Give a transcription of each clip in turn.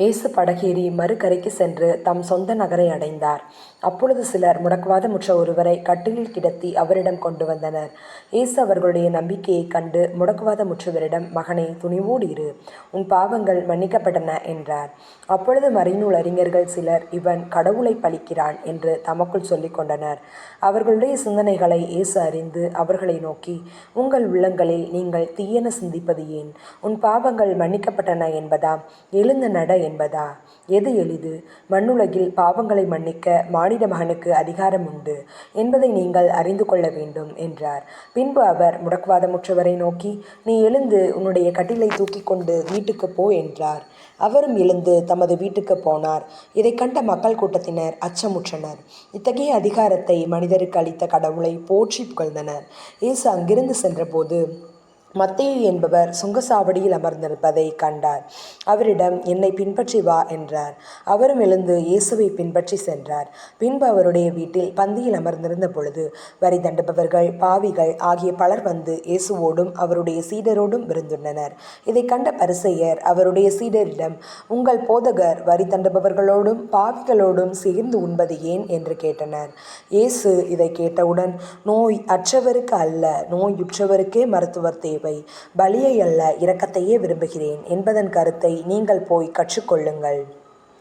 இயேசு படகேறி மறுகரைக்கு சென்று தம் சொந்த நகரை அடைந்தார். அப்பொழுது சிலர் முடக்குவாதமுற்ற ஒருவரை கட்டிலில் கிடத்தி அவரிடம் கொண்டு வந்தனர். இயேசு அவர்களுடைய நம்பிக்கையைக் கண்டு முடக்குவாதமுற்றவரிடம் மகனே துணிவோடு இரு. உன் பாவங்கள் மன்னிக்கப்பட்டன என்றார். அப்பொழுது மறைநூல் அறிஞர்கள் சிலர் இவன் கடவுளை பழிக்கிறான் என்று தமக்குள் சொல்லிக் கொண்டனர். அவர்களுடைய சிந்தனைகளை இயேசு அறிந்து அவர்களை நோக்கி உங்கள் உள்ளங்களில் நீங்கள் தீயன சிந்திப்பது ஏன்? உன் பாவங்கள் மன்னிக்கப்பட்டன என்பதா? எழுந்து நட என்பதா? எது எளிது? மண்ணுலகில் பாவங்களை மன்னிக்க மானிட மகனுக்கு அதிகாரம் உண்டு என்பதை நீங்கள் அறிந்து கொள்ள வேண்டும் என்றார். பின்பு அவர் முடக்குவாதமுற்றவரை நோக்கி நீ எழுந்து உன்னுடைய கட்டிலை தூக்கிக் கொண்டு வீட்டுக்கு போ என்றார். அவரும் எழுந்து தமது வீட்டுக்கு போனார். இதை கண்ட மக்கள் கூட்டத்தினர் அச்சமுற்றனர். இத்தகைய அதிகாரத்தை மனிதருக்கு அளித்த கடவுளை போற்றி புகழ்ந்தனர். இயேசு அங்கிருந்து சென்றபோது மத்தேயு என்பவர் சுங்கசாவடியில் அமர்ந்திருப்பதைக் கண்டார். அவரிடம் என்னை பின்பற்றி வா என்றார். அவரும் எழுந்து இயேசுவைப் பின்பற்றி சென்றார். பின்பு அவருடைய வீட்டில் பந்தியில் அமர்ந்திருந்த பொழுது வரி தண்டுபவர்கள் பாவிகள் ஆகிய பலர் வந்து இயேசுவோடும் அவருடைய சீடரோடும் விருந்துண்டனர். இதை கண்ட பரிசெயர் அவருடைய சீடரிடம் உங்கள் போதகர் வரி தண்டுபவர்களோடும் பாவிகளோடும் சேர்ந்து உண்பது ஏன்? என்று கேட்டனர். இயேசு இதைக் கேட்டவுடன் நோய் அற்றவருக்கு அல்ல நோயுற்றவருக்கே மருத்துவர் தேவை. பலியை அல்ல இரக்கத்தையே விரும்புகிறேன். என்பதன் கருத்தை நீங்கள் போய் கற்றுக்கொள்ளுங்கள்.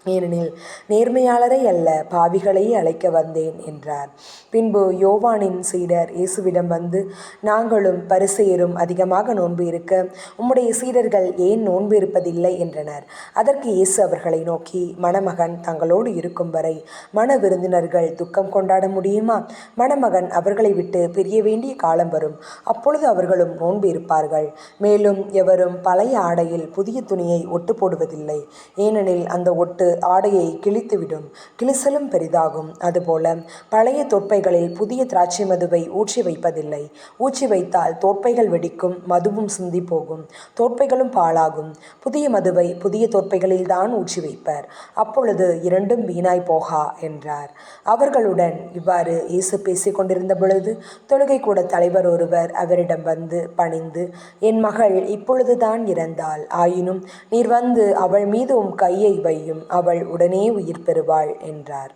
ஏனெனில் நேர்மையாளரை அல்ல பாவிகளையே அழைக்க வந்தேன் என்றார். பின்பு யோவானின் சீடர் இயேசுவிடம் வந்து நாங்களும் பரிசெயரும் அதிகமாக நோன்பு இருக்க உம்முடைய சீடர்கள் ஏன் நோன்பு இருப்பதில்லை என்றனர். அதற்கு இயேசு அவர்களை நோக்கி மணமகன் தங்களோடு இருக்கும் வரை மண விருந்தினர்கள் துக்கம் கொண்டாட முடியுமா? மணமகன் அவர்களை விட்டு பிரிய வேண்டிய காலம் வரும். அப்பொழுது அவர்களும் நோன்பு இருப்பார்கள். மேலும் எவரும் பழைய ஆடையில் புதிய துணியை ஒட்டு போடுவதில்லை. ஏனெனில் அந்த ஒட்டு ஆடையை கிழித்துவிடும் கிழிசலும் பெரிதாகும். அதுபோல பழைய தோற்பைகளில் புதிய திராட்சை மதுவை ஊற்றி வைப்பதில்லை. ஊற்றி வைத்தால் தோற்பைகள் வெடிக்கும் மதுவும் சிந்தி போகும் தோற்பைகளும் பாழாகும். புதிய மதுவை புதிய தோற்பைகளில்தான் ஊற்றி வைப்பர். அப்பொழுது இரண்டும் வீணாய் போகா என்றார். அவர்களுடன் இவ்வாறு இயேசு பேசிக் கொண்டிருந்த பொழுது தொழுகை கூட தலைவர் ஒருவர் அவரிடம் வந்து பணிந்து என் மகள் இப்பொழுதுதான் இறந்தாள். ஆயினும் நீர் வந்து அவள் மீது உம் கையை வையும் அவள் உடனே உயிர் பெறுவாள் என்றார்.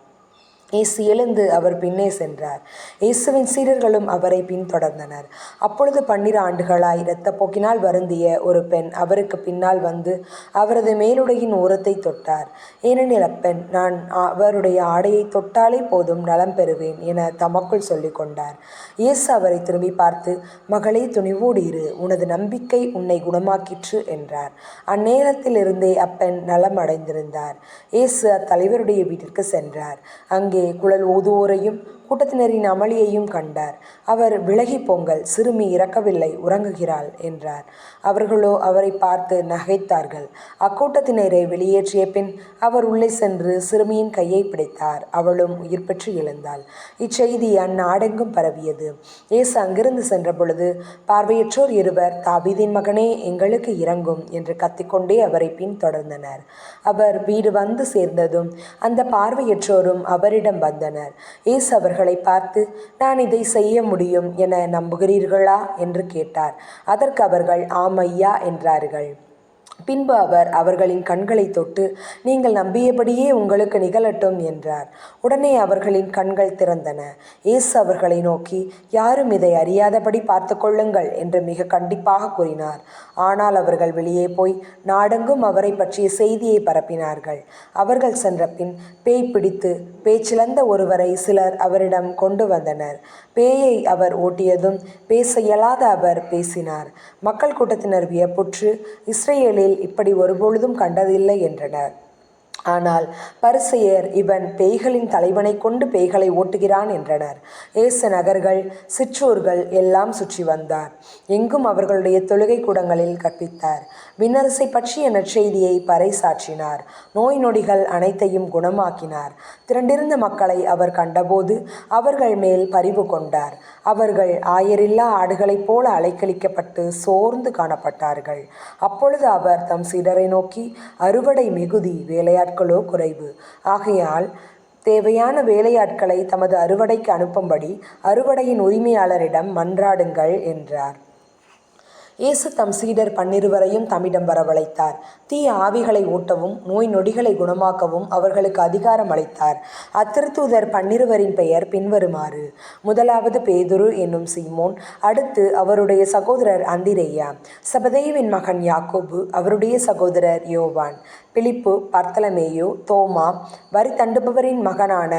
இயேசு எழுந்து அவர் பின்னே சென்றார். இயேசுவின் சீரர்களும் அவரைப் பின்தொடர்ந்தனர். அப்பொழுது பன்னிரு ஆண்டுகளாய் இரத்தப்போக்கினால் வருந்திய ஒரு பெண் அவருக்கு பின்னால் வந்து அவரது மேலுடையின் ஓரத்தைத் தொட்டார். ஏனெனில் அப்பெண் நான் அவருடைய ஆடையைத் தொட்டாலே போதும் நலம் பெறுவேன் என தமக்குள் சொல்லிக் கொண்டார். இயேசு அவரைத் திரும்பி பார்த்து மகளே துணிவோடு இரு உனது நம்பிக்கை உன்னை குணமாக்கிற்று என்றார். அந்நேரத்திலிருந்தே அப்பெண் நலம் அடைந்திருந்தார். இயேசு அத்தலைவருடைய வீட்டிற்கு சென்றார். அங்கே குழல் ஊதுவோரையும் கூட்டத்தினரின் அமளியையும் கண்டார். அவர் விலகிப் பொங்கல் சிறுமி இறக்கவில்லை உறங்குகிறாள் என்றார். அவர்களோ அவரை பார்த்து நகைத்தார்கள். அக்கூட்டத்தினரை வெளியேற்றிய பின் அவர் உள்ளே சென்று சிறுமியின் கையை பிடித்தார். அவளும் உயிர் பெற்று எழுந்தாள். இச்செய்தி அந்நாடெங்கும் பரவியது. இயேசு அங்கிருந்து சென்றபொழுது பார்வையற்றோர் இருவர் தாபீதின் மகனே எங்களுக்கு இறங்கும் என்று கத்திக்கொண்டே பின் தொடர்ந்தனர் அவர் வீடு வந்து சேர்ந்ததும் அந்தப் பார்வையற்றோரும் அவரிடம் வந்தனர். இயேசு அவர்களைப் பார்த்து நான் இதைச் செய்ய முடியும் என நம்புகிறீர்களா? என்று கேட்டார். அதற்கு அவர்கள் ஆம் ஐயா என்றார்கள். பின்பு அவர் அவர்களின் கண்களைத் தொட்டு நீங்கள் நம்பியபடியே உங்களுக்கு நிகழட்டும் என்றார். உடனே அவர்களின் கண்கள் திறந்தன. இயேசு அவர்களை நோக்கி யாரும் இதை அறியாதபடி பார்த்து கொள்ளுங்கள் என்று மிக கண்டிப்பாக கூறினார். ஆனால் அவர்கள் வெளியே போய் நாடெங்கும் அவரைப் பற்றிய செய்தியை பரப்பினார்கள். அவர்கள் சென்ற பின் பேய் பிடித்து பேச்சிழந்த ஒருவரை சிலர் அவரிடம் கொண்டு வந்தனர். பேயை அவர் ஓட்டியதும் பேச இயலாத அவர் பேசினார். மக்கள் கூட்டத்தினர் வியப்புற்று இஸ்ரேலில் இப்படி ஒருபொழுதும் கண்டதில்லை என்றனர். ஆனால் பரிசையர் இவன் பேய்களின் தலைவனைக் கொண்டு பேய்களை ஓட்டுகிறான் என்றனர். இயேசு நகர்கள் சிற்றூர்கள் எல்லாம் சுற்றி வந்தார். எங்கும் அவர்களுடைய தொழுகை கூடங்களில் கற்பித்தார். விண்ணரசை பற்றிய நற்செய்தியை பறைசாற்றினார். நோய் நொடிகள் அனைத்தையும் குணமாக்கினார். திரண்டிருந்த மக்களை அவர் கண்டபோது அவர்கள் மேல் பரிவு கொண்டார். அவர்கள் ஆயரில்லா ஆடுகளைப் போல அலைக்கழிக்கப்பட்டு சோர்ந்து காணப்பட்டார்கள். அப்பொழுது அவர் தம் சிலரை நோக்கி அறுவடை மிகுதி வேலையாட்களோ குறைவு. ஆகையால் தேவையான வேலையாட்களை தமது அறுவடைக்கு அனுப்பும்படி அறுவடையின் உரிமையாளரிடம் மன்றாடுங்கள் என்றார். இயேசு தம் சீடர் பன்னிருவரையும் தம்மிடம் வரவழைத்தார். தீய ஆவிகளை ஊட்டவும் நோய் நொடிகளை குணமாக்கவும் அவர்களுக்கு அதிகாரம் அளித்தார். அத்திருத்தூதர் பன்னிருவரின் பெயர் பின்வருமாறு. முதலாவது பேதுரு என்னும் சீமோன் அடுத்து அவருடைய சகோதரர் அந்திரேயா சபதேவின் மகன் யாக்கோபு அவருடைய சகோதரர் யோவான் பிலிப்பு பர்த்தலமேயு தோமா வரி தண்டுபவரின் மகனான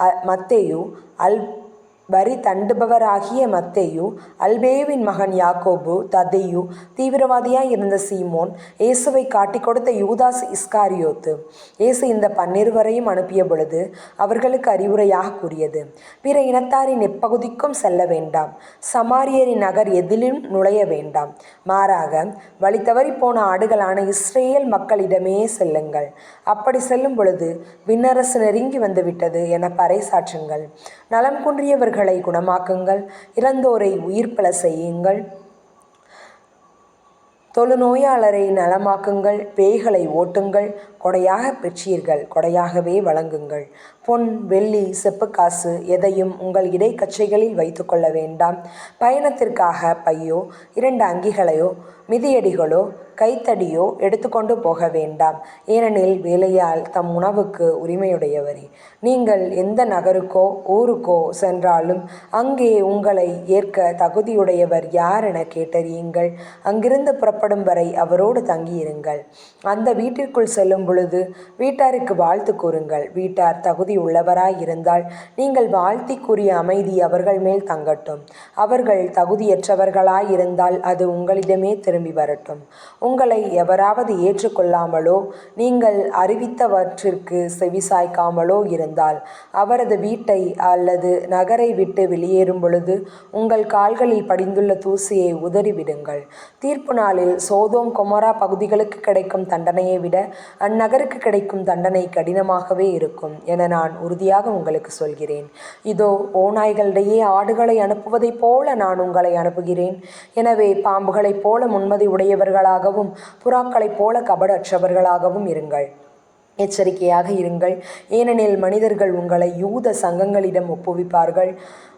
அ- மத்தேயு அல் வரி தண்டுபவராகிய மத்தேயு அல்பேயுவின் மகன் யாக்கோபு ததையு தீவிரவாதியாய் இருந்த சீமோன் இயேசுவை காட்டிக் கொடுத்த யூதாஸ் இஸ்காரியோத்து. இயேசு இந்த பன்னிருவரையும் அனுப்பிய பொழுது அவர்களுக்கு அறிவுரையாக கூறியது பிற இனத்தாரின் எப்பகுதிக்கும் செல்ல வேண்டாம். சமாரியரின் நகர் எதிலும் நுழைய வேண்டாம். மாறாக வழி போன ஆடுகளான இஸ்ரேல் மக்களிடமே செல்லுங்கள். அப்படி செல்லும் பொழுது விண்ணரசு நெருங்கி வந்துவிட்டது என பறைசாற்றுங்கள். நலம் குன்றியவர்கள் குணமாக்குங்கள். இறந்தோரை உயிர்ப்பல செய்யுங்கள். தொழுநோயாளரை நலமாக்குங்கள். பேய்களை ஓட்டுங்கள். கொடையாக பெற்றீர்கள் கொடையாகவே வழங்குங்கள். பொன் வெள்ளி செப்புக்காசு எதையும் உங்கள் இடைக்கச்சைகளில் வைத்துக்கொள்ள வேண்டாம். பயணத்திற்காக பையோ இரண்டு அங்கிகளையோ மிதியடிகளோ கைத்தடியோ எடுத்துக்கொண்டு போக வேண்டாம். ஏனெனில் வேலையால் தம் உணவுக்கு உரிமையுடையவரே. நீங்கள் எந்த நகருக்கோ ஊருக்கோ சென்றாலும் அங்கே உங்களை ஏற்க தகுதியுடையவர் யார் என கேட்டறியுங்கள். அங்கிருந்து புறப்படும் வரை அவரோடு தங்கியிருங்கள். அந்த வீட்டிற்குள் செல்லும் பொழுது வீட்டாருக்கு வாழ்த்து கூறுங்கள். வீட்டார் தகுதி உள்ளவராய் இருந்தால் நீங்கள் வாழ்த்தி கூறிய அமைதி அவர்கள் மேல் தங்கட்டும். அவர்கள் தகுதியற்றவர்களாய் இருந்தால் அது உங்களிடமே திரும்பி வரட்டும். உங்களை எவராவது ஏற்றுக்கொள்ளாமலோ நீங்கள் அறிவித்தவற்றிற்கு செவிசாய்க்காமலோ இருந்தால் அவரது வீட்டை அல்லது நகரை விட்டு வெளியேறும் பொழுது உங்கள் கால்களில் படிந்துள்ள தூசியை உதறிவிடுங்கள். தீர்ப்பு நாளில் சோதோம் கொமரா பகுதிகளுக்கு கிடைக்கும் தண்டனையை விட அந்நகருக்கு கிடைக்கும் தண்டனை கடினமாகவே இருக்கும் என நான் உறுதியாக உங்களுக்கு சொல்கிறேன். இதோ ஓநாய்களிடையே ஆடுகளை அனுப்புவதைப் போல நான் உங்களை அனுப்புகிறேன். எனவே பாம்புகளைப் போல முன்மதி உடையவர்களாகவும் புறாக்களைப் போல கபடற்றவர்களாகவும் இருங்கள். எச்சரிக்கையாக இருங்கள். ஏனெனில் மனிதர்கள் உங்களை யூத சங்கங்களிடம் ஒப்புவிப்பார்கள்.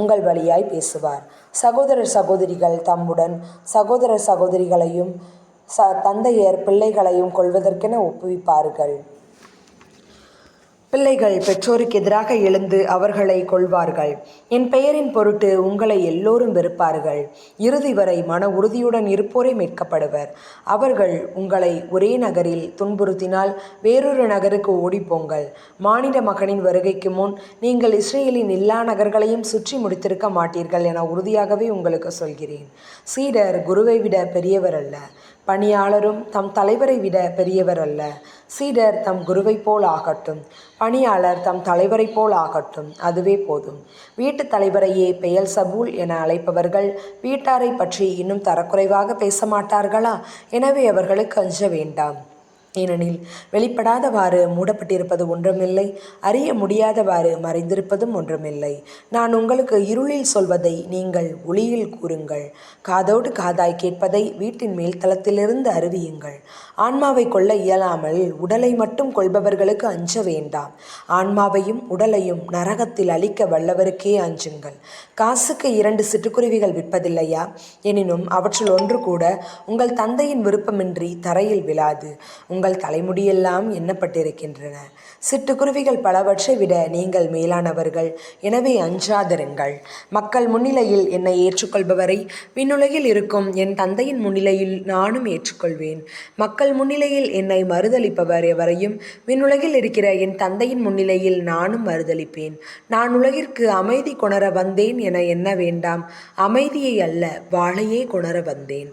உங்கள் வழியாய் பேசுவார். சகோதரர் சகோதரிகள் தம்முடன் சகோதரர் சகோதரிகளையும் ச தந்தையர் பிள்ளைகளையும் கொள்வதற்கென ஒப்புவிப்பார்கள். பிள்ளைகள் பெற்றோருக்கு எதிராக எழுந்து அவர்களை கொள்வார்கள். என் பெயரின் பொருட்டு உங்களை எல்லோரும் வெறுப்பார்கள். இறுதி வரை மன உறுதியுடன் இருப்போரே மீட்கப்படுவர். அவர்கள் உங்களை ஒரே நகரில் துன்புறுத்தினால் வேறொரு நகருக்கு ஓடிப்போங்கள். மானிட மகனின் வருகைக்கு முன் நீங்கள் இஸ்ரேலின் எல்லா நகர்களையும் சுற்றி முடித்திருக்க மாட்டீர்கள் என உறுதியாகவே உங்களுக்கு சொல்கிறேன். சீடர் குருவை விட பெரியவர் அல்ல பணியாளரும் தம் தலைவரை விட பெரியவர் அல்ல. சீடர் தம் குருவைப் போல் ஆகட்டும். பணியாளர் தம் தலைவரைப் போல் ஆகட்டும். அதுவே போதும். வீட்டுத் தலைவரையே பெயல் சபூல் என அழைப்பவர்கள் வீட்டாரை பற்றி இன்னும் தரக்குறைவாக பேச மாட்டார்களா? எனவே அவர்களுக்கு அஞ்ச வேண்டாம். ஏனெனில் வெளிப்படாதவாறு மூடப்பட்டிருப்பது ஒன்றுமில்லை அறிய முடியாதவாறு மறைந்திருப்பதும் ஒன்றுமில்லை. நான் உங்களுக்கு இருளில் சொல்வதை நீங்கள் ஒளியில் கூறுங்கள். காதோடு காதாய் கேட்பதை வீட்டின் மேல் தளத்திலிருந்து அறிவியுங்கள். ஆன்மாவை கொள்ள இயலாமல் உடலை மட்டும் கொள்பவர்களுக்கு அஞ்ச வேண்டாம். ஆன்மாவையும் உடலையும் நரகத்தில் அழிக்க வல்லவருக்கே அஞ்சுங்கள். காசுக்கு இரண்டு சிட்டுக்குருவிகள் விற்பதில்லையா? எனினும் அவற்றில் ஒன்று கூட உங்கள் தந்தையின் விருப்பமின்றி தரையில் விழாது. உங்கள் தலைமுடியெல்லாம் எண்ணப்பட்டிருக்கின்றன. சிட்டுக்குருவிகள் பலவற்றை விட நீங்கள் மேலானவர்கள். எனவே அஞ்சாதிருங்கள். மக்கள் முன்னிலையில் என்னை ஏற்றுக்கொள்பவரை விண்ணுலகில் இருக்கும் என் தந்தையின் முன்னிலையில் நானும் ஏற்றுக்கொள்வேன். மக்கள் முன்னிலையில் என்னை மறுதளிப்பவர் எவரையும் விண்ணுலகில் இருக்கிற என் தந்தையின் முன்னிலையில் நானும் மறுதளிப்பேன். நான் உலகிற்கு அமைதி கொணர வந்தேன் என எண்ண வேண்டாம். அமைதியை அல்ல வாளையே கொணர வந்தேன்.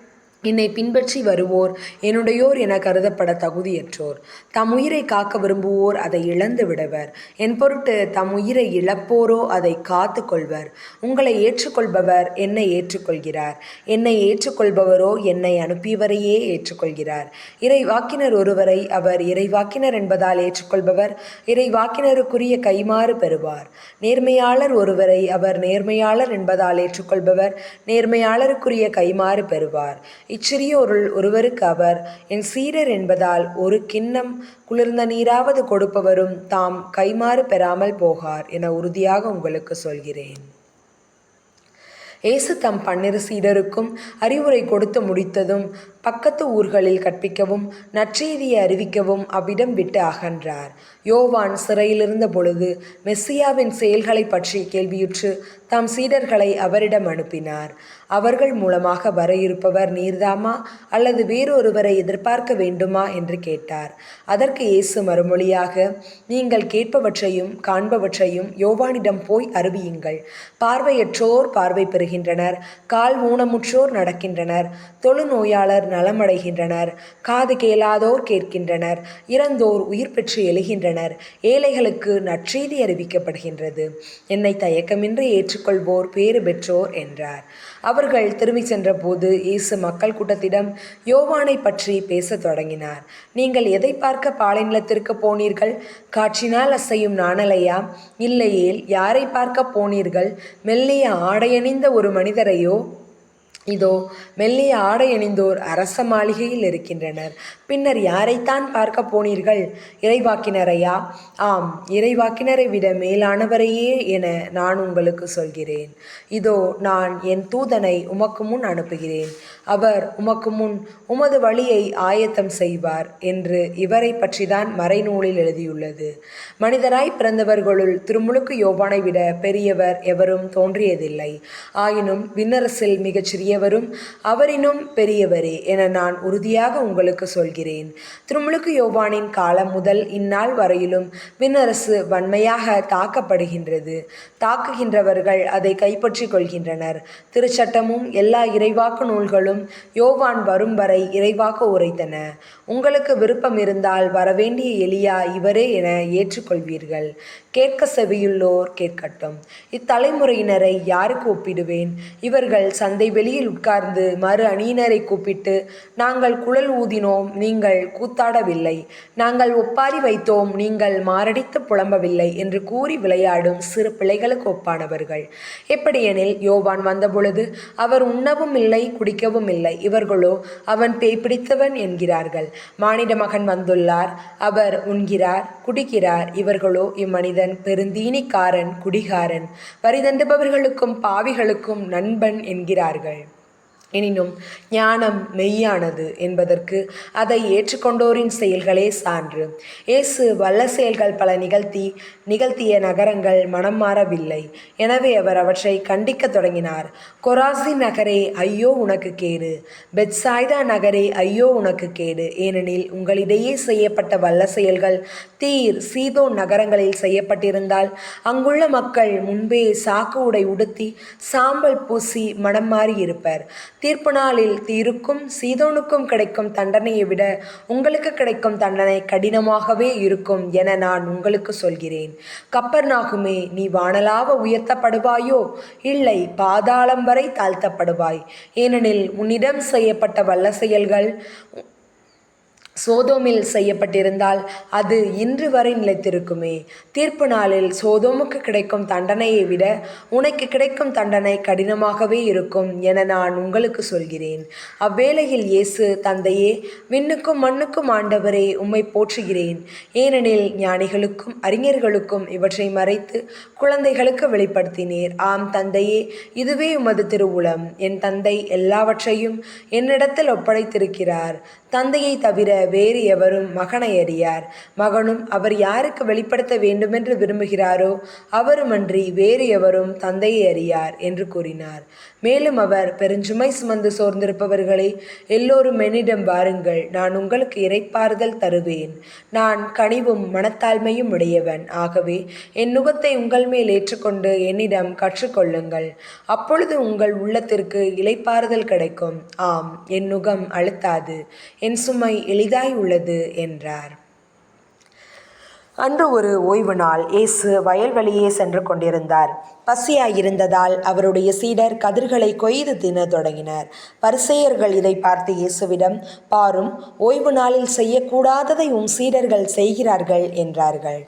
என்னை பின்பற்றி வருவோர் என்னுடையோர் என கருதப்பட தகுதியற்றோர். தம் உயிரை காக்க விரும்புவோர் அதை இழந்து விடுவர். என் பொருட்டு தம் உயிரை இழப்போரோ அதை காத்து கொள்வர். உங்களை ஏற்றுக்கொள்பவர் என்னை ஏற்றுக்கொள்கிறார். என்னை ஏற்றுக்கொள்பவரோ என்னை அனுப்பியவரையே ஏற்றுக்கொள்கிறார். இறைவாக்கினர் ஒருவரை அவர் இறைவாக்கினர் என்பதால் ஏற்றுக்கொள்பவர் இறைவாக்கினருக்குரிய கைமாறு பெறுவார். நேர்மையாளர் ஒருவரை அவர் நேர்மையாளர் என்பதால் ஏற்றுக்கொள்பவர் நேர்மையாளருக்குரிய கைமாறு பெறுவார். இச்சிறியோருள் ஒருவருக்கு அவர் என் சீடர் என்பதால் ஒரு கிண்ணம் குளிர்ந்த நீராவது கொடுப்பவரும் தாம் கைமாறு பெறாமல் போகார் என உறுதியாக உங்களுக்கு சொல்கிறேன். இயேசு தம் பன்னிரு சீடருக்கும் அறிவுரை கொடுத்து முடித்ததும் பக்கத்து ஊர்களில் கற்பிக்கவும் நற்செய்தியை அறிவிக்கவும் அவ்விடம் விட்டு அகன்றார். யோவான் சிறையிலிருந்த பொழுது மெஸ்ஸியாவின் செயல்களை பற்றி கேள்வியுற்று தாம் சீடர்களை அவரிடம் அனுப்பினார். அவர்கள் மூலமாக வர இருப்பவர் நீர்தாமா அல்லது வேறொருவரை எதிர்பார்க்க வேண்டுமா என்று கேட்டார். அதற்கு இயேசு மறுமொழியாக நீங்கள் கேட்பவற்றையும் காண்பவற்றையும் யோவானிடம் போய் அறிவியுங்கள். பார்வையற்றோர் பார்வை பெறுகின்றனர் கால் ஊனமுற்றோர் நடக்கின்றனர் தொழுநோயாளர் நலமடைகின்றனர். காது கேளாதோர் கேட்கின்றனர். இறந்தோர் உயிர் பெற்று எழுகின்றனர். ஏழைகளுக்கு நற்செய்தி அறிவிக்கப்படுகின்றது. என்னை தயக்கமின்றி ஏற்றுக்கொள்வோர் பேறு பெற்றோர் என்றார். அவர்கள் திரும்பி சென்றபோது இயேசு மக்கள் கூட்டத்திடம் யோவானை பற்றி பேசத் தொடங்கினார். நீங்கள் எதை பார்க்க பாலைநிலத்திற்கு போனீர்கள்? காற்றினால் அசையும் நாணலையா? இல்லையேல் யாரை பார்க்க போனீர்கள்? மெல்லிய ஆடையணிந்த ஒரு மனிதரையோ? இதோ மெல்லிய ஆடை அணிந்தோர் அரச மாளிகையில் இருக்கின்றனர். பின்னர் யாரைத்தான் பார்க்க போனீர்கள்? இறைவாக்கினரையா? ஆம் இறைவாக்கினரை விட மேலானவரையே என நான் உங்களுக்கு சொல்கிறேன். இதோ நான் என் தூதனை உமக்கு முன் அனுப்புகிறேன். அவர் உமக்கு முன் உமது வழியை ஆயத்தம் செய்வார் என்று இவரை பற்றிதான் மறைநூலில் எழுதியுள்ளது. மனிதராய் பிறந்தவர்களுள் திருமுழுக்கு யோவானை விட பெரியவர் எவரும் தோன்றியதில்லை. ஆயினும் விண்ணரசில் மிகச் சிறியவரும் அவரினும் பெரியவரே என நான் உறுதியாக உங்களுக்கு சொல்கிறேன். திருமுழுக்கு யோவானின் காலம் முதல் இந்நாள் வரையிலும் விண்ணரசு வன்மையாக தாக்கப்படுகின்றது. தாக்குகின்றவர்கள் அதை கைப்பற்றிக் கொள்கின்றனர். திருச்சட்டமும் எல்லா இறைவாக்கு நூல்களும் யோவான் வரும் வரை இறைவாக உரைத்தன. உங்களுக்கு விருப்பம் இருந்தால் வரவேண்டிய எலியா இவரே என ஏற்றுக்கொள்வீர்கள். கேட்க செவியுள்ளோர் கேட்கட்டும். இத்தலைமுறையினரை யாருக்கு ஒப்பிடுவேன்? இவர்கள் சந்தை வெளியில் உட்கார்ந்து மறு அணியினரை கூப்பிட்டு நாங்கள் குழல் ஊதினோம் நீங்கள் கூத்தாடவில்லை. நாங்கள் ஒப்பாரி வைத்தோம் நீங்கள் மாரடித்து புலம்பவில்லை என்று கூறி விளையாடும் சிறு பிள்ளைகளுக்கு ஒப்பானவர்கள். எப்படியெனில் யோவான் வந்தபொழுது அவர் உண்ணவும் இல்லை குடிக்கவும் இல்லை இவர்களோ அவன் பேய் பிடித்தவன் என்கிறார்கள். மானிட மகன் வந்துள்ளார். அவர் உண்கிறார் குடிக்கிறார். இவர்களோ இம்மனிதன் பெருந்தீனிக்காரன் குடிகாரன். வரிதண்டுபவர்களுக்கும் பாவிகளுக்கும் நண்பன் என்கிறார்கள். எனினும் ஞானம் மெய்யானது என்பதற்கு அதை ஏற்றுக்கொண்டோரின் செயல்களே சான்று. இயேசு வல்ல செயல்கள் பல நிகழ்த்தி நிகழ்த்திய நகரங்கள் மனம் மாறவில்லை. எனவே அவர் அவற்றை கண்டிக்கத் தொடங்கினார். கொராசி நகரே ஐயோ உனக்கு கேடு. பெட்சாய்தா நகரே ஐயோ உனக்கு கேடு. ஏனெனில் உங்களிடையே செய்யப்பட்ட வல்ல செயல்கள் தீர் சீதோ நகரங்களில் செய்யப்பட்டிருந்தால் அங்குள்ள மக்கள் முன்பே சாக்கு உடை உடுத்தி சாம்பல் பூசி மனம் மாறியிருப்பர். தீர்ப்பு நாளில் தீருக்கும் சீதோனுக்கும் கிடைக்கும் தண்டனையை விட உங்களுக்கு கிடைக்கும் தண்டனை கடினமாகவே இருக்கும் என நான் உங்களுக்கு சொல்கிறேன். கப்பர்நாகுமே நீ வானலாக உயர்த்தப்படுவாயோ? இல்லை பாதாளம் வரை தாழ்த்தப்படுவாய். ஏனெனில் உன்னிடம் செய்யப்பட்ட வல்ல செயல்கள் சோதோமில் செய்யப்பட்டிருந்தால் அது இன்று வரை நிலைத்திருக்குமே. தீர்ப்பு நாளில் சோதோமுக்கு கிடைக்கும் தண்டனையை விட உனக்கு கிடைக்கும் தண்டனை கடினமாகவே இருக்கும் என நான் உங்களுக்கு சொல்கிறேன். அவ்வேளையில் இயேசு தந்தையே விண்ணுக்கும் மண்ணுக்கும் ஆண்டவரே உம்மை போற்றுகிறேன். ஏனெனில் ஞானிகளுக்கும் அறிஞர்களுக்கும் இவற்றை மறைத்து குழந்தைகளுக்கு வெளிப்படுத்தினீர். ஆம் தந்தையே இதுவே உமது திருவுளம். என் தந்தை எல்லாவற்றையும் என்னிடத்தில் ஒப்படைத்திருக்கிறார். தந்தையை தவிர வேறு எவரும் மகனை அறியார். மகனும் அவர் யாருக்கு வெளிப்படுத்த வேண்டுமென்று விரும்புகிறாரோ அவருமன்றி வேறு எவரும் தந்தையை அறியார் என்று கூறினார். மேலும் அவர் பெருஞ்சுமை சுமந்து சோர்ந்திருப்பவர்களே எல்லோரும் என்னிடம் வாருங்கள். நான் உங்களுக்கு இறைப்பாறுதல் தருவேன். நான் கனிவும் மனத்தாழ்மையும் உடையவன். ஆகவே என் நுகத்தை உங்கள் மேல் ஏற்றுக்கொண்டு என்னிடம் கற்றுக்கொள்ளுங்கள். அப்பொழுது உங்கள் உள்ளத்திற்கு இலைப்பாறுதல் கிடைக்கும். ஆம் என் நுகம் அழுத்தாது. என் சுமை எளிதாய் உள்ளது என்றார். அன்று ஒரு ஓய்வு நாள். இயேசு வயல்வெளியே சென்று கொண்டிருந்தார். பசியாயிருந்ததால் அவருடைய சீடர் கதிர்களை கொய்து தின தொடங்கினர். பரிசெயர்கள் இதை பார்த்து இயேசுவிடம் பாரும் ஓய்வு நாளில் செய்யக்கூடாததை உம் சீடர்கள் செய்கிறார்கள் என்றார்கள்.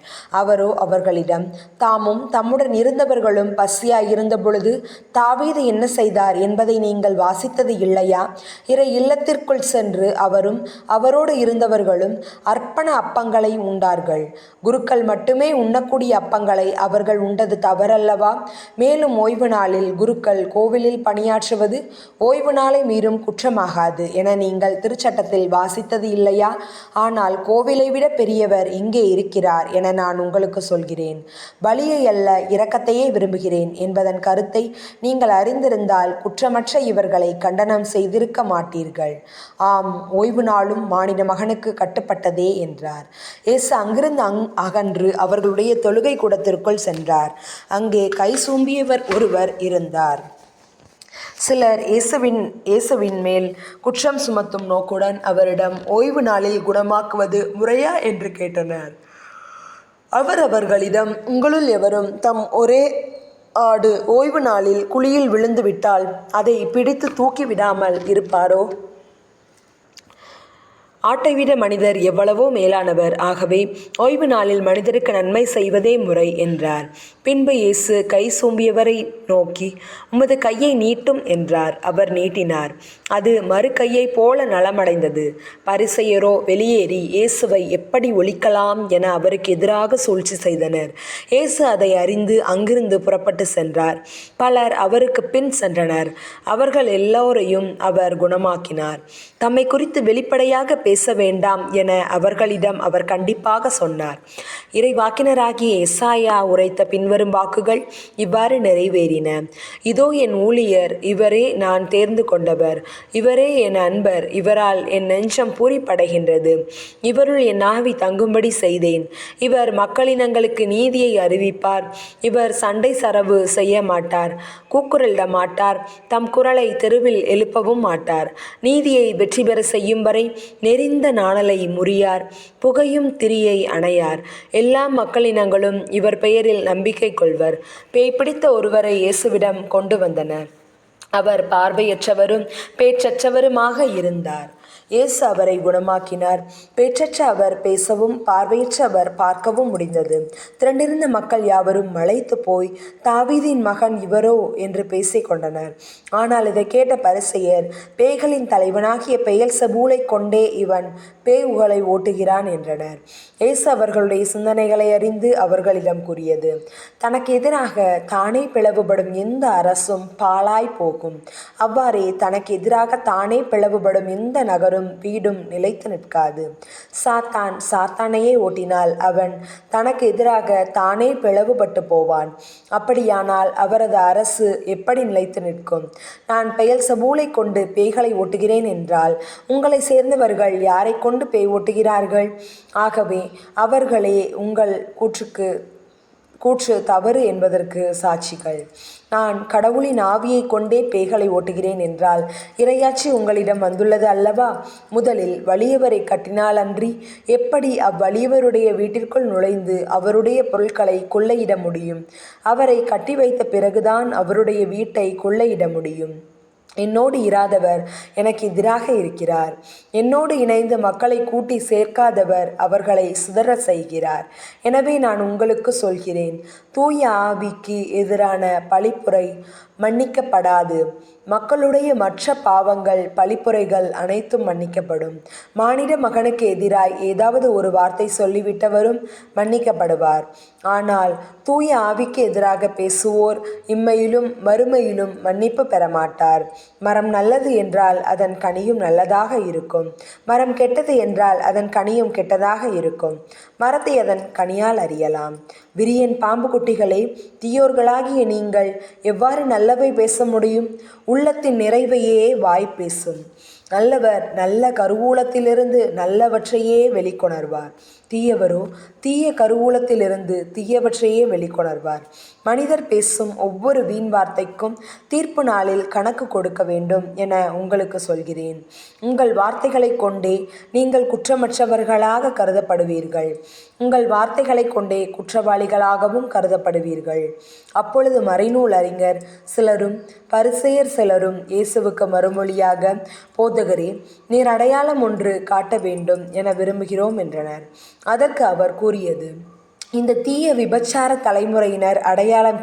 அவரோ அவர்களிடம் தாமும் தம்முடன் இருந்தவர்களும் பசியாயிருந்த பொழுது தாவீது என்ன செய்தார் என்பதை நீங்கள் வாசித்தது இல்லையா? இறை இல்லத்திற்குள் சென்று அவரும் அவரோடு இருந்தவர்களும் அர்ப்பண அப்பங்களை உண்டார்கள். குருக்கள் மட்டுமே உண்ணக்கூடிய அப்பங்களை அவர்கள் உண்டது தவறல்லவா? மேலும் ஓய்வு நாளில் குருக்கள் கோவிலில் பணியாற்றுவது ஓய்வு நாளை மீறும் குற்றமாகாது என நீங்கள் திருச்சட்டத்தில் வாசித்தது இல்லையா? ஆனால் கோவிலை விட பெரியவர் இங்கே இருக்கிறார் என நான் உங்களுக்கு சொல்கிறேன். பலியை அல்ல இரக்கத்தையே விரும்புகிறேன் என்பதன் கருத்தை நீங்கள் அறிந்திருந்தால் குற்றமற்ற இவர்களை கண்டனம் செய்திருக்க மாட்டீர்கள். ஆம் ஓய்வு நாளும் மாநில மகனுக்கு கட்டுப்பட்டதே என்றார். இயேசு அங்கிருந்து அங் அகன்று அவர்களுடைய தொழுகை கூடத்திற்குள் சென்றார். அங்கே கை சூம்பியவர் ஒருவர் இருந்தார். சிலர் இயேசுவின் இயேசுவின் மேல் குற்றம் சுமத்தும் நோக்குடன் அவரிடம் ஓய்வு நாளில் குணமாக்குவது முறையா என்று கேட்டனர். அவர் அவர்களிடம் உங்களுள் எவரும் தம் ஒரே ஆடு ஓய்வு நாளில் குழியில் விழுந்து விட்டால் அதை பிடித்து தூக்கி விடாமல் இருப்பாரோ? ஆட்டை விட மனிதர் எவ்வளவோ மேலானவர். ஆகவே ஓய்வு நாளில் மனிதருக்கு நன்மை செய்வதே முறை என்றார். பின்பு இயேசு கை சூம்பியவரை நோக்கி உமது கையை நீட்டும் என்றார். அவர் நீட்டினார். அது மறு கையை போல நலமடைந்தது. பரிசெயரோ வெளியேறி இயேசுவை எப்படி ஒழிக்கலாம் என அவருக்கு எதிராக சூழ்ச்சி செய்தனர். இயேசு அதை அறிந்து அங்கிருந்து புறப்பட்டு சென்றார். பலர் அவருக்கு பின் சென்றனர். அவர்கள் எல்லோரையும் அவர் குணமாக்கினார். தம்மை குறித்து வெளிப்படையாக பேச பேச வேண்டாம் என அவர்களிடம் அவர் கண்டிப்பாக சொன்னார். இறைவாக்கினராகிய எஸ்ஆயா உரைத்த பின்வரும் வாக்குகள் இவ்வாறு நிறைவேறின. இதோ என் ஊழியர் இவரே நான் தேர்ந்து கொண்டவர். இவரே என் அன்பர் இவரால் என் நெஞ்சம் பூரிப்படைகின்றது. இவருள் என் ஆவி தங்கும்படி செய்தேன். இவர் மக்களினங்களுக்கு நீதியை அறிவிப்பார். இவர் சண்டை சரவு செய்ய மாட்டார். கூக்குரலிட மாட்டார் தம் குரலை தெருவில் எழுப்பவும் மாட்டார். நீதியை வெற்றி பெற செய்யும் வரை எரிந்த நாணலை முறியார் புகையும் திரியை அணையார். எல்லா மக்களினங்களும் இவர் பெயரில் நம்பிக்கை கொள்வர். பேய் பிடித்த ஒருவரை இயேசுவிடம் கொண்டு வந்தனர். அவர் பார்வையற்றவரும் பேச்சற்றவருமாக இருந்தார். இயேசு அவரை குணமாக்கினார். பேச்சற்ற அவர் பேசவும் பார்வையற்ற அவர் பார்க்கவும் முடிந்தது. திரண்டிருந்த மக்கள் யாவரும் மலைத்து போய் தாவீதின் மகன் இவரோ என்று பேசிக் கொண்டனர். ஆனால் இதை கேட்ட பரிசெயர் பேய்களின் தலைவனாகிய பெயல் சபூலை கொண்டே இவன் பேய்களை ஓட்டுகிறான் என்றனர். இயேசு அவர்களுடைய சிந்தனைகளை அறிந்து அவர்களிடம் கூறியது தனக்கு எதிராக தானே பிளவுபடும் எந்த அரசும் பாழாய் போகும். அவ்வாறே தனக்கு எதிராக தானே பிளவுபடும் எந்த நகரும் வீடும் நிலைத்து நிற்காது. சாத்தான் சாத்தானையே ஓட்டினால் அவன் தனக்கு எதிராக தானே பிளவுபட்டு போவான். அப்படியானால் அவரது அரசு எப்படி நிலைத்து நிற்கும்? நான் பெயல் சபூலை கொண்டு பேய்களை ஓட்டுகிறேன் என்றால் உங்களை சேர்ந்தவர்கள் யாரை கொண்டு பேய் ஓட்டுகிறார்கள்? ஆகவே அவர்களே உங்கள் கூற்றுக்கு கூற்று தவறு என்பதற்கு சாட்சிகள். நான் கடவுளின் ஆவியை கொண்டே பேய்களை ஓட்டுகிறேன் என்றால் இரையாட்சி உங்களிடம் வந்துள்ளது அல்லவா? முதலில் வலியவரை கட்டினால் அன்றி எப்படி அவ்வலியவருடைய வீட்டிற்குள் நுழைந்து அவருடைய பொருட்களை கொள்ளையிட முடியும்? அவரை கட்டி வைத்த பிறகுதான் அவருடைய வீட்டை கொள்ளையிட முடியும். என்னோடு இராதவர் எனக்கு எதிராக இருக்கிறார். என்னோடு இணைந்து மக்களை கூட்டி சேர்க்காதவர் அவர்களை சிதற செய்கிறார். எனவே நான் உங்களுக்கு சொல்கிறேன் தூய ஆவிக்கு எதிரான பழிப்புரை மன்னிக்கப்படாது. மக்களுடைய மற்ற பாவங்கள் பழிப்புரைகள் அனைத்தும் மன்னிக்கப்படும். மானிட மகனுக்கு எதிராய் ஏதாவது ஒரு வார்த்தை சொல்லிவிட்டவரும் மன்னிக்கப்படுவார். ஆனால் தூய ஆவிக்கு எதிராக பேசுவோர் இம்மையிலும் மறுமையிலும் மன்னிப்பு பெறமாட்டார். மரம் நல்லது என்றால் அதன் கனியும் நல்லதாக இருக்கும். மரம் கெட்டது என்றால் அதன் கனியும் கெட்டதாக இருக்கும். மரத்தை அதன் கனியால் அறியலாம். விரியன் பாம்பு குட்டிகளே தீயோர்களாகிய நீங்கள் எவ்வாறு நல்லவை பேச முடியும்? உள்ளத்தின் நிறைவையே வாய் பேசும். நல்லவர் நல்ல கருவூலத்திலிருந்து நல்லவற்றையே வெளிக்கொணர்வார். தீயவரோ தீய கருவூலத்திலிருந்து தீயவற்றையே வெளிக்கொணர்வார். மனிதர் பேசும் ஒவ்வொரு வீண் வார்த்தைக்கும் தீர்ப்பு நாளில் கணக்கு கொடுக்க வேண்டும் என உங்களுக்கு சொல்கிறேன். உங்கள் வார்த்தைகளை கொண்டே நீங்கள் குற்றமற்றவர்களாக கருதப்படுவீர்கள். உங்கள் வார்த்தைகளை கொண்டே குற்றவாளிகளாகவும் கருதப்படுவீர்கள். அப்பொழுது மறைநூல் அறிஞர் சிலரும் பரிசெயர் சிலரும் இயேசுவுக்கு மறுமொழியாக போதகரே நீர் அடையாளம் ஒன்று காட்ட வேண்டும் என விரும்புகிறோம் என்றனர். அதற்கு அவர் கூறியது இந்த தீய விபச்சார தலைமுறையினர் அடையாளம்